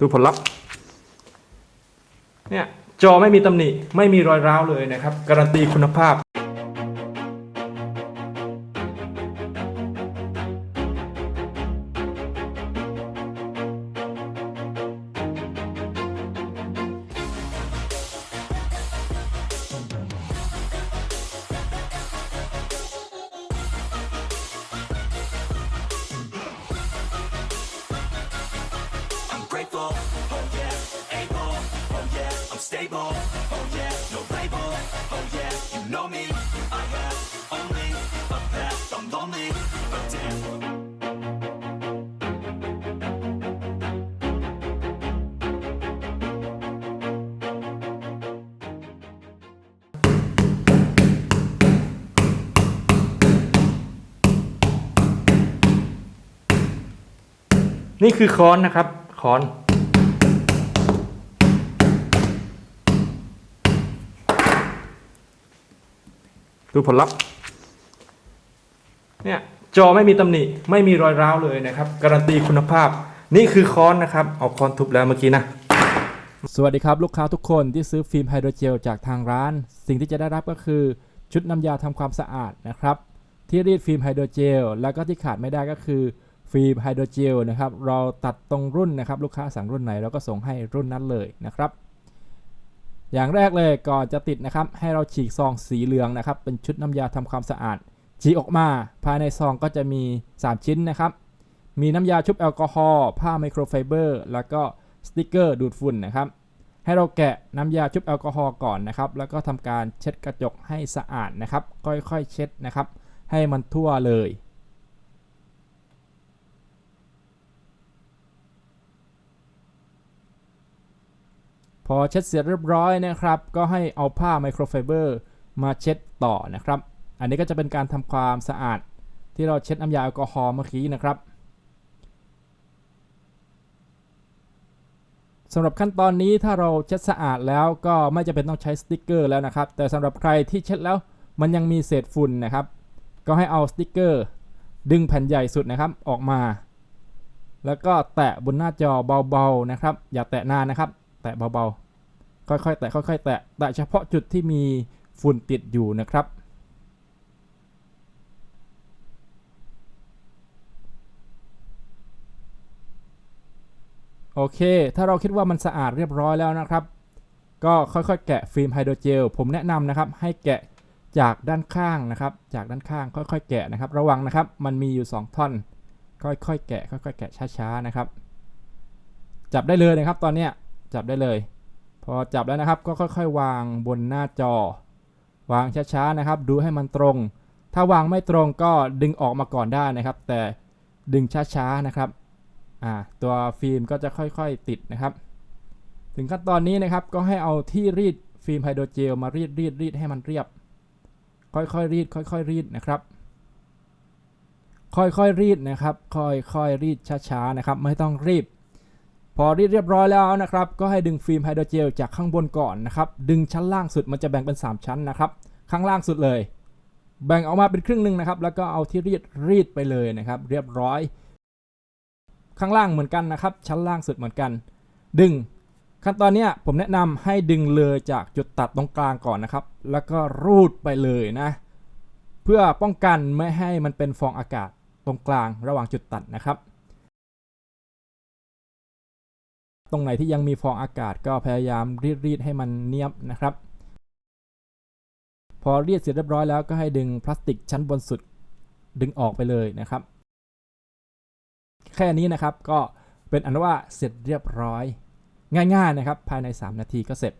ดูผลลัพธ์เนี่ยจอไม่มีตำหนิ ไม่มีรอยร้าวเลยนะครับ การันตีคุณภาพ stable, oh yeah, no label, oh yeah, you know me, I have only a path, I'm lonely, but damn. นี่คือค้อนนะครับค้อน ดูผลลัพธ์เนี่ยจอไม่มีตำหนิไม่มีรอยร้าวเลยนะครับ การันตีคุณภาพ นี่คือค้อนนะครับ เอาค้อนทุบแล้วเมื่อกี้นะ สวัสดีครับ ลูกค้าทุกคนที่ซื้อฟิล์มไฮโดรเจลจากทางร้าน สิ่งที่จะได้รับก็คือชุดน้ำยาทำความสะอาดนะครับ ที่รีดฟิล์มไฮโดรเจลแล้วก็ที่ขาดไม่ได้ก็คือฟิล์มไฮโดรเจลนะครับ เราตัดตรงรุ่นนะครับ ลูกค้าสั่งรุ่นไหนเราก็ส่งให้รุ่นนั้นเลยนะครับ อย่างแรกเลยก่อนจะติดนะครับ ให้เราฉีกซองสีเหลืองนะครับ เป็นชุดน้ำยาทำความสะอาด ฉีกออกมา ภายในซองก็จะมี 3 ชิ้นนะครับ มีน้ำยาชุบแอลกอฮอล์ผ้าไมโครไฟเบอร์แล้วก็สติกเกอร์ดูดฝุ่นนะครับ ให้เราแกะน้ำยาชุบแอลกอฮอล์ก่อนนะครับ แล้วก็ทำการเช็ดกระจกให้สะอาดนะครับ ค่อยๆ เช็ดนะครับ ให้มันทั่วเลย พอเช็ดเสร็จเรียบร้อยนะครับ ก็ให้เอาผ้าไมโครไฟเบอร์มาเช็ดต่อนะครับ อันนี้ก็จะเป็นการทำความสะอาดที่เราเช็ดน้ำยาแอลกอฮอล์เมื่อกี้นะครับสำหรับขั้นตอนนี้ถ้าเราเช็ดสะอาดแล้วก็ไม่จำเป็นต้องใช้สติกเกอร์แล้วนะครับ แต่สำหรับใครที่เช็ดแล้วมันยังมีเศษฝุ่นนะครับ ก็ให้เอาสติกเกอร์ ดึงแผ่นใหญ่สุดนะครับออกมา แล้วก็แตะบนหน้าจอเบาๆนะครับ อย่าแตะนานนะครับ แตะเบาๆ ค่อยๆ แตะค่อยๆ แตะแตะเฉพาะจุดที่มีฝุ่นติดอยู่นะครับ โอเค ถ้าเราคิดว่ามันสะอาดเรียบร้อยแล้วนะครับ ก็ค่อยๆ แกะฟิล์มไฮโดรเจล ผมแนะนำนะครับให้แกะจากด้านข้างนะครับ จากด้านข้างค่อยๆ แกะนะครับ ระวังนะครับ มันมีอยู่ 2 ท่อน ค่อยๆ แกะ ค่อยๆ แกะช้าๆ นะครับ จับได้เลยนะครับตอนเนี้ย จับได้เลย พอจับแล้วนะครับก็ค่อยๆ วางบนหน้าจอ วางช้าๆนะครับ ดูให้มันตรง ถ้าวางไม่ตรงก็ดึงออกมาก่อนได้นะครับ แต่ดึงช้าๆนะครับอ่าตัวฟิล์มก็จะค่อยๆติดนะครับ ถึงขั้นตอนนี้นะครับก็ให้เอาที่รีดฟิล์มไฮโดรเจลมารีดรีดรีดให้มันเรียบ ค่อยๆรีด ค่อยๆรีดนะครับค่อยๆรีดนะครับ ค่อยๆรีดช้าๆนะครับ ไม่ต้องรีบ พอรีดเรียบร้อยแล้วนะครับ ก็ให้ดึงฟิล์มไฮโดรเจลจากข้างบนก่อนนะครับ ดึงชั้นล่างสุดมันจะแบ่งเป็น 3 ชั้นนะครับ ข้างล่างสุดเลย แบ่งออกมาเป็นครึ่งหนึ่งนะครับ แล้วก็เอาที่รีดรีดไปเลยนะครับ เรียบร้อย ข้างล่างเหมือนกันนะครับ ชั้นล่างสุดเหมือนกัน ดึง ขั้นตอนนี้ผมแนะนำให้ดึงเลยจากจุดตัดตรงกลางก่อนนะครับ แล้วก็รูดไปเลยนะ เพื่อป้องกันไม่ให้มันเป็นฟองอากาศตรงกลางระหว่างจุดตัดนะครับ ตรงไหนที่ยังมีฟองอากาศก็พยายามรีดๆให้มันเนียบนะครับ พอรีดเสร็จเรียบร้อยแล้วก็ให้ดึงพลาสติกชั้นบนสุดดึงออกไปเลยนะครับ แค่นี้นะครับก็เป็นอันว่าเสร็จเรียบร้อย ง่ายๆนะครับ ภายใน 3 นาทีก็เสร็จ